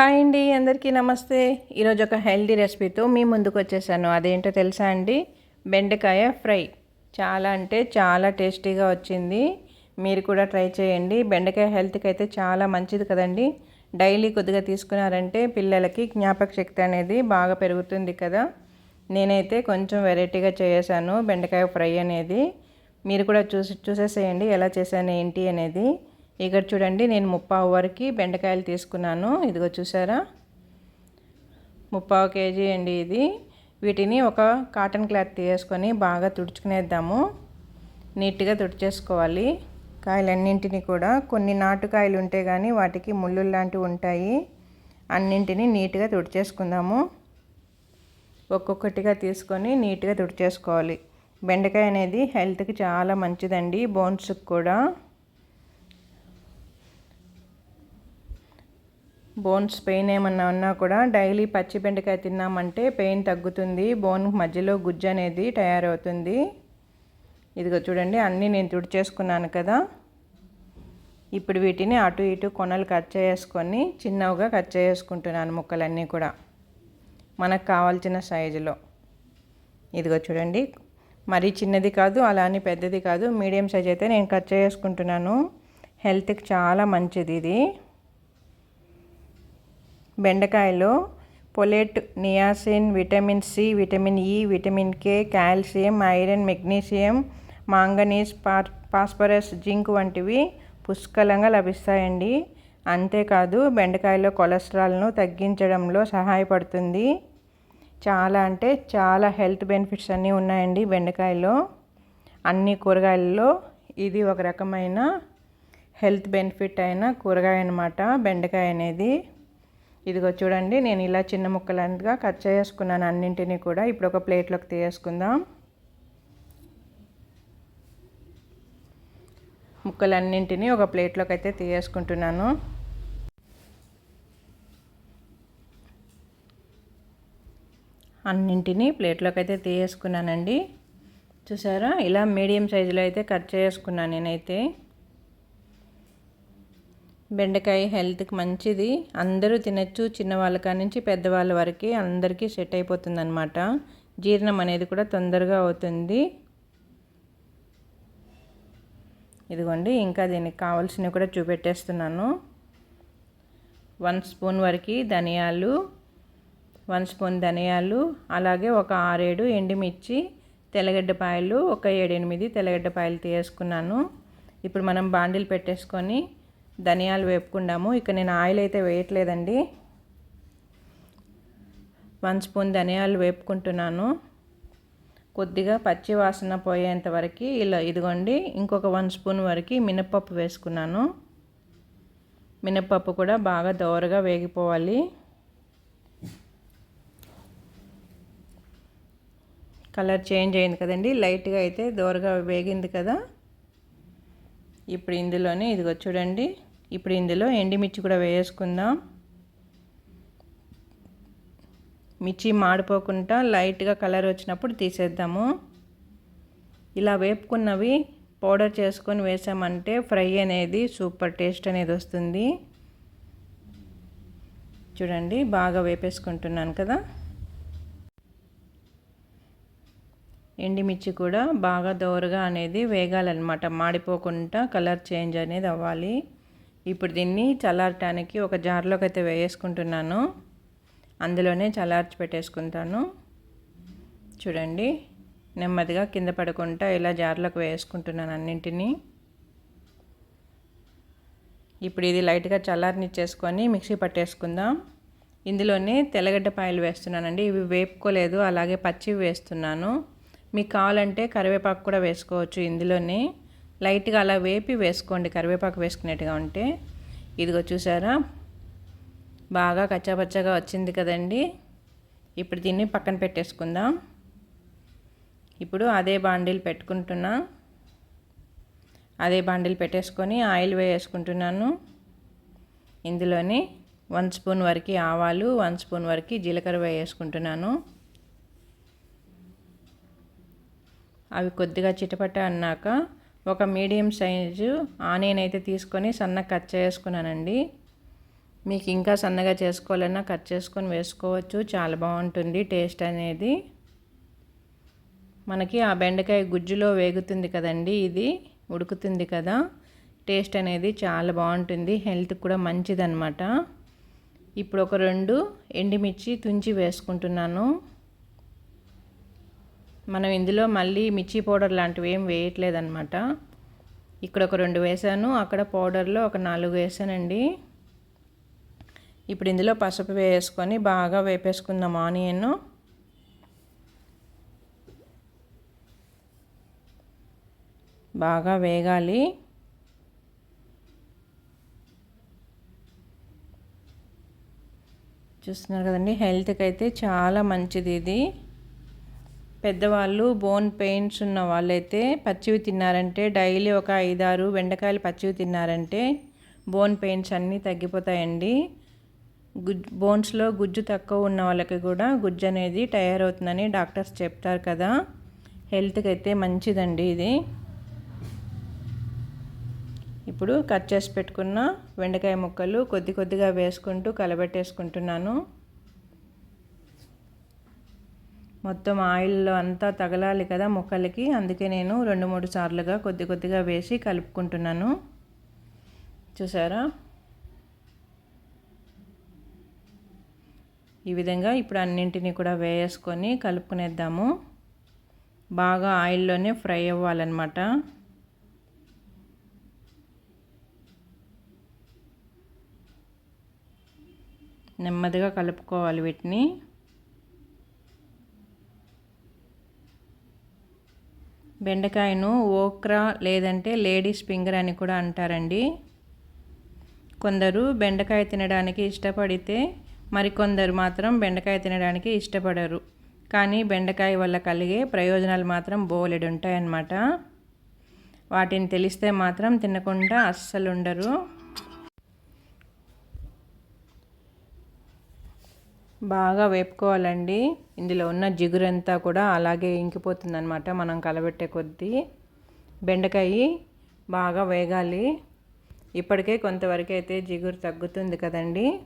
Hi అండి అందరికీ నమస్తే. ఈరోజు ఒక హెల్దీ రెసిపీతో మీ ముందుకు వచ్చేసాను. అదేంటో తెలుసా అండి? బెండకాయ ఫ్రై. చాలా అంటే చాలా టేస్టీగా వచ్చింది. మీరు కూడా ట్రై చేయండి. బెండకాయ హెల్త్కి అయితే చాలా మంచిది కదండి. డైలీ కొద్దిగా తీసుకున్నారంటే పిల్లలకి జ్ఞాపక శక్తి అనేది బాగా పెరుగుతుంది కదా. నేనైతే కొంచెం వెరైటీగా చేసాను బెండకాయ ఫ్రై అనేది. మీరు కూడా చూసి చూసేసేయండి. ఎలా చేశాను ఏంటి అనేది. ఇక్కడ చూడండి నేను ముప్పావు వరకు బెండకాయలు తీసుకున్నాను. ఇదిగో చూసారా? ముప్పావు కేజీ అండి ఇది. వీటిని ఒక కాటన్ క్లాత్ తీసుకొని బాగా తుడుచుకునేద్దాము. నీట్గా తుడిచేసుకోవాలి. కాయలన్నింటినీ కూడా కొన్ని నాటుకాయలు ఉంటే కానీ వాటికి ముళ్ళు లాంటివి ఉంటాయి. అన్నింటినీ నీట్గా తుడిచేసుకుందాము. ఒక్కొక్కటిగా తీసుకొని నీట్గా తుడిచేసుకోవాలి. బెండకాయ అనేది హెల్త్కి చాలా మంచిదండి బోన్స్కి కూడా. బోన్స్ పెయిన్ ఏమన్నా ఉన్నా కూడా డైలీ పచ్చి బెండకాయ తిన్నామంటే పెయిన్ తగ్గుతుంది బోన్ మధ్యలో గుజ్జు అనేది తయారవుతుంది. ఇదిగో చూడండి అన్నీ నేను తుడిచేసుకున్నాను కదా. ఇప్పుడు వీటిని అటు ఇటు కొనలు కట్ చేసుకొని చిన్నవిగా కట్ చేసుకుంటున్నాను ముక్కలన్నీ కూడా మనకు కావాల్సిన సైజులో. ఇదిగో చూడండి మరీ చిన్నది కాదు అలా అని పెద్దది కాదు మీడియం సైజ్ అయితే నేను కట్ చేసుకుంటున్నాను. హెల్త్కి చాలా మంచిది ఇది. బెండకాయలో folate niacin vitamin C vitamin E vitamin K calcium iron magnesium manganese phosphorus zinc వంటివి పుష్కలంగా లభిస్తాయండి. అంతేకాదు బెండకాయలో కొలెస్ట్రాల్ను తగ్గించడంలో సహాయపడుతుంది. చాలా అంటే చాలా హెల్త్ బెనిఫిట్స్ అన్నీ ఉన్నాయండి బెండకాయలో. అన్ని కూరగాయలలో ఇది ఒక రకమైన హెల్త్ బెనిఫిట్ అయిన కూరగాయ అనమాట బెండకాయ అనేది. ఇదిగో చూడండి నేను ఇలా చిన్న ముక్కలుగా కట్ చేసుకున్నాను అన్నింటినీ కూడా. ఇప్పుడు ఒక ప్లేట్లోకి తీసేసుకుందాం ముక్కలన్నింటినీ ఒక ప్లేట్లోకి అయితే తీసేసుకుంటున్నాను అన్నింటినీ ప్లేట్లోకి అయితే తీసేసుకున్నానండి చూసారా? ఇలా మీడియం సైజులో అయితే కట్ చేసుకున్నాను నేనైతే. బెండకాయ హెల్త్కి మంచిది. అందరూ తినచ్చు. చిన్నవాళ్ళ కాడి నుంచి పెద్దవాళ్ళ వరకు అందరికీ సెట్ అయిపోతుంది అనమాట జీర్ణం అనేది కూడా తొందరగా అవుతుంది. ఇదిగోండి ఇంకా దీనికి కావాల్సినవి కూడా చూపెట్టేస్తున్నాను. వన్ స్పూన్ వరకు ధనియాలు వన్ స్పూన్ ధనియాలు అలాగే ఒక ఆరేడు ఎండుమిర్చి తెల్లగడ్డపాయలు ఒక ఏడెనిమిది తెల్లగడ్డపాయలు తీసుకున్నాను. ఇప్పుడు మనం బాండిల్ పెట్టేసుకొని ధనియాలు వేపుకుందాము. ఇక నేను ఆయిల్ అయితే వేయట్లేదండి. వన్ స్పూన్ ధనియాలు వేపుకుంటున్నాను. కొద్దిగా పచ్చి వాసన పోయేంత వరకు ఇలా ఇదిగోండి ఇంకొక వన్ స్పూన్ వరకు మినప్పప్పు వేసుకున్నాను. మినప్పప్పు కూడా బాగా దోరగా వేగిపోవాలి. కలర్ చేంజ్ అయింది కదండి లైట్గా అయితే దోరగా వేగింది కదా. ఇప్పుడు ఇందులోనే ఇదిగో చూడండి. ఇప్పుడు ఇందులో ఎండిమిర్చి కూడా వేసుకుందాం. మిర్చి మాడిపోకుండా లైట్గా కలర్ వచ్చినప్పుడు తీసేద్దాము. ఇలా వేపుకున్నవి పౌడర్ చేసుకొని వేసామంటే ఫ్రై అనేది సూపర్ టేస్ట్ అనేది వస్తుంది. చూడండి బాగా వేపేసుకుంటున్నాను కదా. ఎండిమిర్చి కూడా బాగా దోరగా అనేది వేగాలన్నమాట. మాడిపోకుండా కలర్ చేంజ్ అనేది అవ్వాలి. ఇప్పుడు దీన్ని చల్లారటానికి ఒక జార్లోకి అయితే వేసుకుంటున్నాను అందులోనే చల్లార్చి పెట్టేసుకుంటాను. చూడండి నెమ్మదిగా కింద పడకుండా ఇలా జార్లోకి వేసుకుంటున్నాను అన్నింటినీ. ఇప్పుడు ఇది లైట్గా చల్లారనిచ్చేసుకొని మిక్సీ పట్టేసుకుందాం. ఇందులోనే తెల్లగడ్డ పాయలు వేస్తున్నానండి. ఇవి వేపుకోలేదు అలాగే పచ్చివి వేస్తున్నాను. మీకు కావాలంటే కరివేపాకు కూడా వేసుకోవచ్చు ఇందులోనే. లైట్గా అలా వేపి వేసుకోండి కరివేపాకు వేసుకునేట్టుగా ఉంటే. ఇదిగో చూసారా? బాగా కచ్చాపచ్చగా వచ్చింది కదండి. ఇప్పుడు దీన్ని పక్కన పెట్టేసుకుందాం. ఇప్పుడు అదే బాండిల్ పెట్టుకుంటున్నా. అదే బాండిల్ పెట్టేసుకొని ఆయిల్ వేసుకుంటున్నాను. ఇందులోని వన్ స్పూన్ వరకు ఆవాలు వన్ స్పూన్ వరకు జీలకర్ర వేసుకుంటున్నాను. అవి కొద్దిగా చిటపట అన్నాక ఒక మీడియం సైజు ఆనియన్ అయితే తీసుకొని సన్న కట్ చేసుకున్నానండి. మీకు ఇంకా సన్నగా చేసుకోవాలన్నా కట్ చేసుకొని వేసుకోవచ్చు. చాలా బాగుంటుంది టేస్ట్ అనేది. మనకి ఆ బెండకాయ గుజ్జులో వేగుతుంది కదండి ఇది ఉడుకుతుంది కదా. టేస్ట్ అనేది చాలా బాగుంటుంది. హెల్త్కి కూడా మంచిదన్నమాట. ఇప్పుడు ఒక రెండు ఎండిమిర్చి తుంచి వేసుకుంటున్నాను. మనం ఇందులో మళ్ళీ మిర్చి పౌడర్ లాంటివి ఏం వేయట్లేదన్నమాట. ఇక్కడ ఒక రెండు వేసాను అక్కడ పౌడర్లో ఒక నాలుగు వేసానండి. ఇప్పుడు ఇందులో పసుపు వేసుకొని బాగా వేపేసుకుందాం ఆనియన్. బాగా వేగాలి. చూస్తున్నారు కదండి హెల్త్కి అయితే చాలా మంచిది ఇది. పెద్దవాళ్ళు బోన్ పెయిన్స్ ఉన్న వాళ్ళైతే పచ్చివి తిన్నారంటే డైలీ ఒక ఐదారు బెండకాయలు పచ్చివి తిన్నారంటే బోన్ పెయిన్స్ అన్నీ తగ్గిపోతాయండి. గుజ్ బోన్స్లో గుజ్జు తక్కువ ఉన్న వాళ్ళకి కూడా గుజ్జు అనేది తయారవుతుందని డాక్టర్స్ చెప్తారు కదా. హెల్త్కి అయితే మంచిదండి ఇది. ఇప్పుడు కట్ చేసి పెట్టుకున్న బెండకాయ ముక్కలు కొద్ది కొద్దిగా వేసుకుంటూ కలబెట్టేసుకుంటున్నాను. మొత్తం ఆయిల్లో అంతా తగలాలి కదా ముక్కలకి. అందుకే నేను రెండు మూడు సార్లుగా కొద్ది కొద్దిగా వేసి కలుపుకుంటున్నాను. చూసారా? ఈ విధంగా ఇప్పుడు అన్నింటినీ కూడా వేసుకొని కలుపుకునేద్దాము. బాగా ఆయిల్లోనే ఫ్రై అవ్వాలన్నమాట. నెమ్మదిగా కలుపుకోవాలి వీటిని. బెండకాయను ఓక్రా లేదంటే లేడీస్ ఫింగర్ అని కూడా అంటారండి. కొందరు బెండకాయ తినడానికి ఇష్టపడితే మరికొందరు మాత్రం బెండకాయ తినడానికి ఇష్టపడరు. కానీ బెండకాయ వల్ల కలిగే ప్రయోజనాలు మాత్రం బోలెడు ఉంటాయన్నమాట. వాటిని తెలిస్తే మాత్రం తినకుండా అస్సలు ఉండరు. బాగా వేపుకోవాలండి. ఇందులో ఉన్న జిగురంతా కూడా అలాగే ఇంకిపోతుందనమాట మనం కలబెట్టే కొద్దీ బెండకాయ బాగా వేగాలి. ఇప్పటికే కొంతవరకు అయితే జిగురు తగ్గుతుంది కదండి.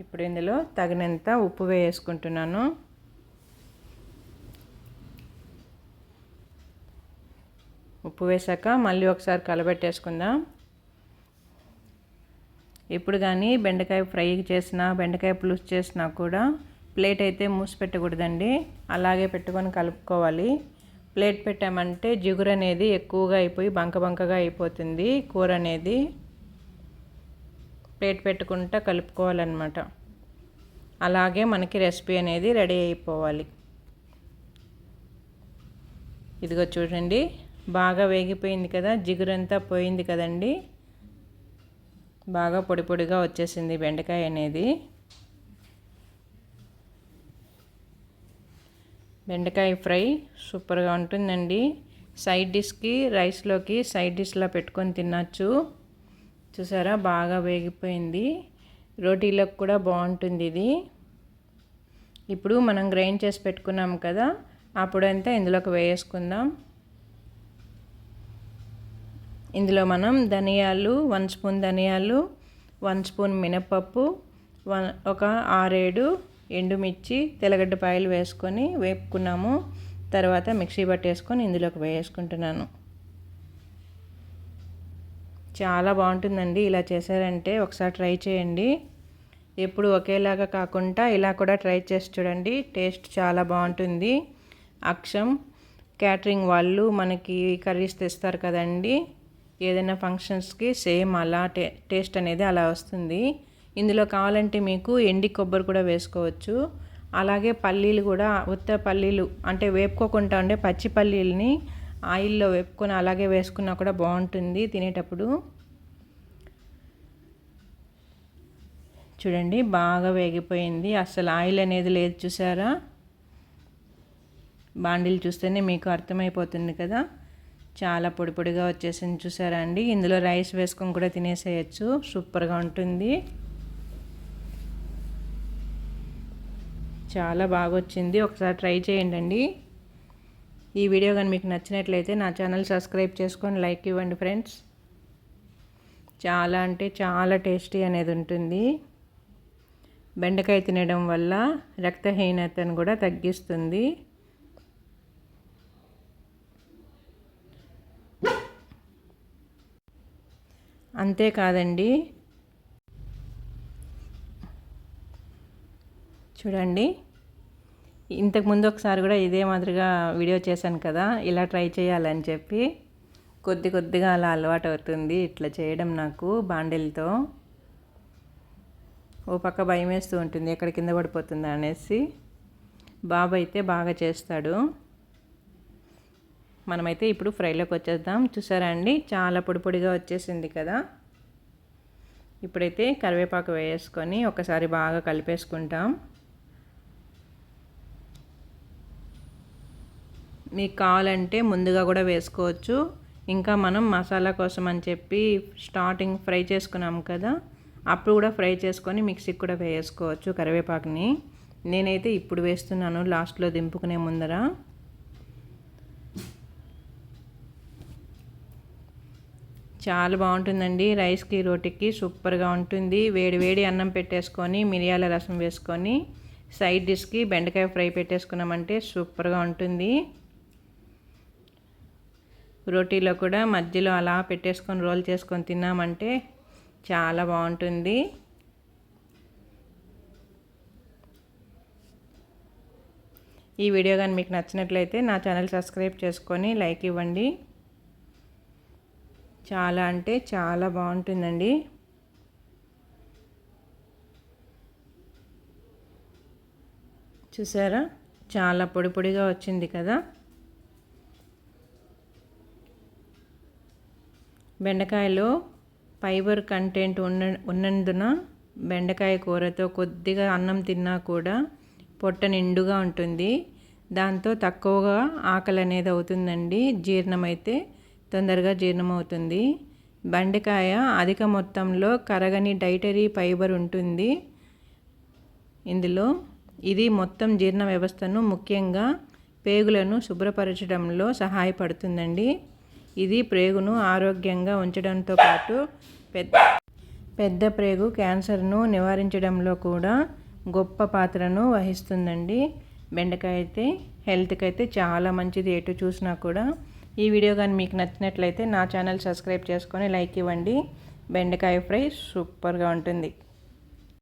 ఇప్పుడు ఇందులో తగినంత ఉప్పు వేసుకుంటున్నాను. ఉప్పు వేసాక మళ్ళీ ఒకసారి కలబెట్టేసుకుందాం. ఎప్పుడు కానీ బెండకాయ ఫ్రై చేసినా బెండకాయ పులుసు చేసినా కూడా ప్లేట్ అయితే మూసి పెట్టకూడదండి. అలాగే పెట్టుకొని కలుపుకోవాలి. ప్లేట్ పెట్టామంటే జిగురు అనేది ఎక్కువగా అయిపోయి బంక బంకగా అయిపోతుంది. కూర అనేది ప్లేట్ పెట్టుకుంటా కలుపుకోవాలన్నమాట. అలాగే మనకి రెసిపీ అనేది రెడీ అయిపోవాలి. ఇదిగో చూడండి బాగా వేగిపోయింది కదా జిగురంతా పోయింది కదండి. బాగా పొడి పొడిగా వచ్చేసింది బెండకాయ అనేది. బెండకాయ ఫ్రై సూపర్గా ఉంటుందండి. సైడ్ డిష్కి రైస్లోకి సైడ్ డిష్లా పెట్టుకొని తినచ్చు. చూసారా? బాగా వేగిపోయింది. రోటీలకు కూడా బాగుంటుంది ఇది. ఇప్పుడు మనం గ్రైండ్ చేసి పెట్టుకున్నాం కదా అప్పుడంతా ఇందులోకి వేసుకుందాం ఇందులో మనం ధనియాలు వన్ స్పూన్ ధనియాలు వన్ స్పూన్ మినపప్పు వన్ ఒక ఆరేడు ఎండుమిర్చి తెల్లగడ్డపాయలు వేసుకొని వేపుకున్నాము. తర్వాత మిక్సీ పట్టేసుకొని ఇందులోకి వేసుకుంటున్నాను. చాలా బాగుంటుందండి ఇలా చేశారంటే. ఒకసారి ట్రై చేయండి. ఎప్పుడు ఒకేలాగా కాకుండా ఇలా కూడా ట్రై చేసి చూడండి. టేస్ట్ చాలా బాగుంటుంది. అక్షం క్యాటరింగ్ వాళ్ళు మనకి కర్రీస్ తెస్తారు కదండి. ఏదైనా ఫంక్షన్స్కి సేమ్ అలా టే టేస్ట్ అనేది అలా వస్తుంది. ఇందులో కావాలంటే మీకు ఎండి కొబ్బరి కూడా వేసుకోవచ్చు. అలాగే పల్లీలు కూడా ఉత్త పల్లీలు అంటే వేపుకోకుండా ఉండే పచ్చి పల్లీలని ఆయిల్లో వేపుకొని అలాగే వేసుకున్నా కూడా బాగుంటుంది తినేటప్పుడు. చూడండి బాగా వేగిపోయింది. అసలు ఆయిల్ అనేది లేదు చూసారా? బాండీలు చూస్తేనే మీకు అర్థమైపోతుంది కదా? చాలా పొడి పొడిగా వచ్చేసింది చూసారా అండి ఇందులో రైస్ వేసుకొని కూడా తినేసేయచ్చు. సూపర్గా ఉంటుంది. చాలా బాగా వచ్చింది. ఒకసారి ట్రై చేయండి ఈ వీడియో కానీ మీకు నచ్చినట్లయితే నా ఛానల్ సబ్స్క్రైబ్ చేసుకొని లైక్ ఇవ్వండి ఫ్రెండ్స్. చాలా అంటే చాలా టేస్టీ అనేది ఉంటుంది. బెండకాయ తినడం వల్ల రక్తహీనతను కూడా తగ్గిస్తుంది. అంతేకాదండి. చూడండి. ఇంతకుముందు ఒకసారి కూడా ఇదే మాదిరిగా వీడియో చేశాను కదా ఇలా ట్రై చేయాలని చెప్పి. కొద్ది కొద్దిగా అలా అలవాటు అవుతుంది ఇట్లా చేయడం నాకు బాండిల్తో. ఓ పక్క భయం వేస్తూ ఉంటుంది ఎక్కడ కింద పడిపోతుందా అనేసి. బాబు అయితే బాగా చేస్తాడు. మనమైతే ఇప్పుడు ఫ్రైలోకి వచ్చేద్దాం. చూసారా అండి? చాలా పొడి పొడిగా వచ్చేసింది కదా. ఇప్పుడైతే కరివేపాకు వేసుకొని ఒకసారి బాగా కలిపేసుకుంటాం. మీకు కావాలంటే ముందుగా కూడా వేసుకోవచ్చు. ఇంకా మనం మసాలా కోసం అని చెప్పి స్టార్టింగ్ ఫ్రై చేసుకున్నాం కదా అప్పుడు కూడా ఫ్రై చేసుకొని మిక్సీకి కూడా వేసుకోవచ్చు కరివేపాకుని. నేనైతే ఇప్పుడు వేస్తున్నాను లాస్ట్లో దింపుకునే ముందర. చాలా బాగుంటుందండి. రైస్కి రోటికి సూపర్గా ఉంటుంది. వేడి వేడి అన్నం పెట్టేసుకొని మిరియాల రసం వేసుకొని సైడ్ డిష్కి బెండకాయ ఫ్రై పెట్టేసుకున్నామంటే సూపర్గా ఉంటుంది. రోటీలో కూడా మధ్యలో అలా పెట్టేసుకొని రోల్ చేసుకొని తిన్నామంటే చాలా బాగుంటుంది. ఈ వీడియో కానీ మీకు నచ్చినట్లయితే నా ఛానల్ సబ్స్క్రైబ్ చేసుకొని లైక్ ఇవ్వండి. చాలా అంటే చాలా బాగుంటుందండి. చూసారా? చాలా పొడి పొడిగా వచ్చింది కదా? బెండకాయలో ఫైబర్ కంటెంట్ ఉన్న ఉన్నందున బెండకాయ కూరతో కొద్దిగా అన్నం తిన్నా కూడా పొట్ట నిండుగా ఉంటుంది. దాంతో తక్కువగా ఆకలి అనేది అవుతుందండి. జీర్ణమైతే తొందరగా జీర్ణమవుతుంది. బెండకాయ అధిక మొత్తంలో కరగని డైటరీ ఫైబర్ ఉంటుంది. ఇందులో ఇది మొత్తం జీర్ణ వ్యవస్థను ముఖ్యంగా పేగులను శుభ్రపరచడంలో సహాయపడుతుందండి. ఇది ప్రేగును ఆరోగ్యంగా ఉంచడంతో పాటు పెద్ద పెద్ద ప్రేగు క్యాన్సర్ను నివారించడంలో కూడా గొప్ప పాత్రను వహిస్తుందండి. బెండకాయ అయితే హెల్త్కి అయితే చాలా మంచిది ఎటు చూసినా కూడా. ఈ వీడియో కానీ మీకు నచ్చినట్లయితే నా ఛానల్ సబ్స్క్రైబ్ చేసుకొని లైక్ ఇవ్వండి. బెండకాయ ఫ్రై సూపర్గా ఉంటుంది.